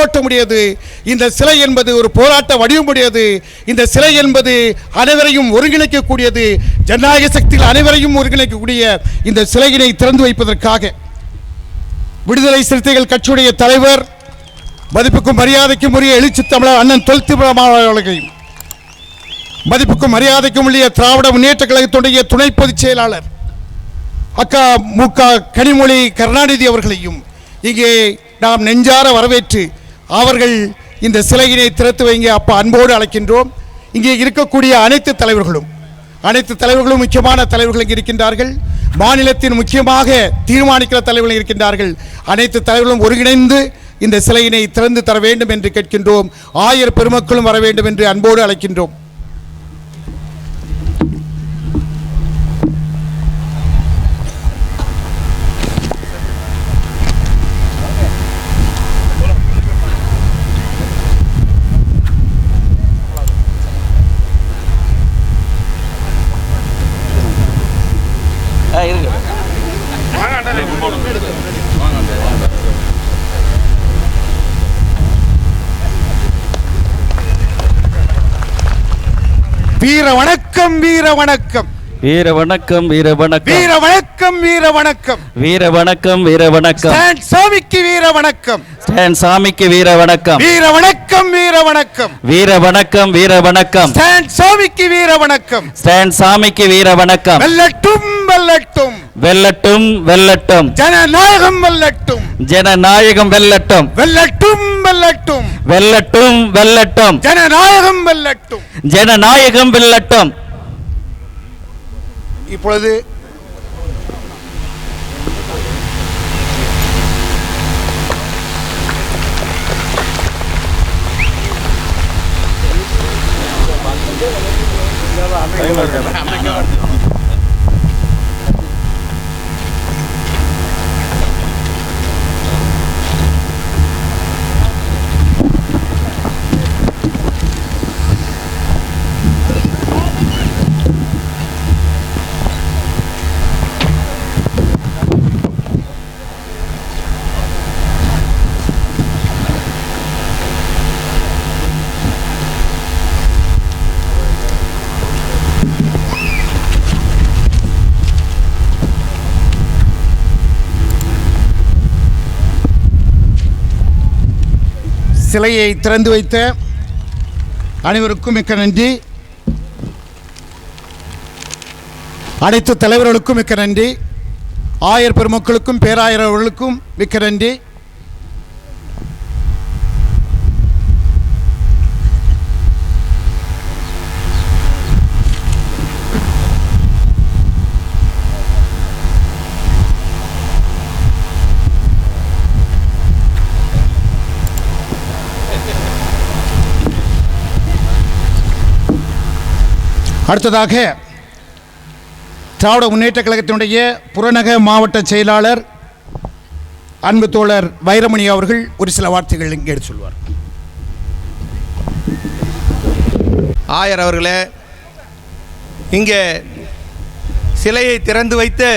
உயிரோட்டமுடையது இந்த சிலை என்பது ஒரு போராட்ட வடிவமுடையது. இந்த சிலை என்பது அனைவரையும் ஒருங்கிணைக்கக்கூடியது. ஜனநாயக சக்தியில் அனைவரையும் ஒருங்கிணைக்கக்கூடிய இந்த சிலையினை திறந்து வைப்பதற்காக. விடுதலை சிறுத்தைகள் கட்சியுடைய தலைவர் மதிப்புக்கும் மரியாதைக்கும் உரிய எழுச்சி தமிழர் அண்ணன் தொல்திபுரமாவர்களையும் மதிப்புக்கும் மரியாதைக்கும் உரிய திராவிட முன்னேற்ற கழகத்துடைய துணை பொதுச் செயலாளர் அக்கா மு க கனிமொழி கருணாநிதி அவர்களையும் இங்கே நாம் நெஞ்சார வரவேற்று அவர்கள் இந்த சிலையினை திறத்து வைங்க அப்போ அன்போடு அழைக்கின்றோம். இங்கே இருக்கக்கூடிய அனைத்து தலைவர்களும் அனைத்து தலைவர்களும் முக்கியமான தலைவர்கள் இங்கே இருக்கின்றார்கள். மாநிலத்தின் முக்கியமாக தீர்மானிக்கிற தலைவர்கள் இருக்கின்றார்கள். அனைத்து தலைவர்களும் ஒருங்கிணைந்து இந்த சிலையினை திறந்து தர வேண்டும் என்று கேட்கின்றோம். ஆயர் பெருமக்களும் வர வேண்டும் என்று அன்போடு அழைக்கின்றோம். வீர வணக்கம் வீர வணக்கம் வீர வணக்கம் வீர வணக்கம் வீர வணக்கம் வீர வணக்கம் வீர வணக்கம் வீர வணக்கம் ஸ்டாண்ட் சாமிக்கு வீர வணக்கம் ஸ்டான் சாமிக்கு வீர வணக்கம் வீர வணக்கம் வீர வணக்கம் வீர வணக்கம் வீர வணக்கம் ஸ்டாண்ட் சாமிக்கு வீர வணக்கம் ஸ்டான் சாமிக்கு வீர வணக்கம் வெல்லட்டும் வெல்லட்டும். வெல்லட்டும் வெல்லட்டும். ஜனநாயகம் வெல்லட்டும். ஜனநாயகம் வெல்லட்டும். வெல்லட்டும் வெல்லட்டும். வெல்லட்டும் வெல்லட்டும். ஜனநாயகம் வெல்லட்டும். ஜனநாயகம் வெல்லட்டும். இப்பொழுது சிலையை திறந்து வைத்த அனைவருக்கும் மிக்க நன்றி. அனைத்து தலைவர்களுக்கும் மிக்க நன்றி. ஆயர் பெருமக்களுக்கும் பேராயர் அவர்களுக்கும் மிக்க நன்றி. அடுத்ததாக திராவிட முன்னேற்ற கழகத்தினுடைய புறநக மாவட்ட செயலாளர் அன்பு தோழர் வைரமணி அவர்கள் ஒரு சில வார்த்தைகள் இங்கே எடுத்து சொல்வார். ஆயர் அவர்களே இங்கே சிலையை திறந்து வைத்து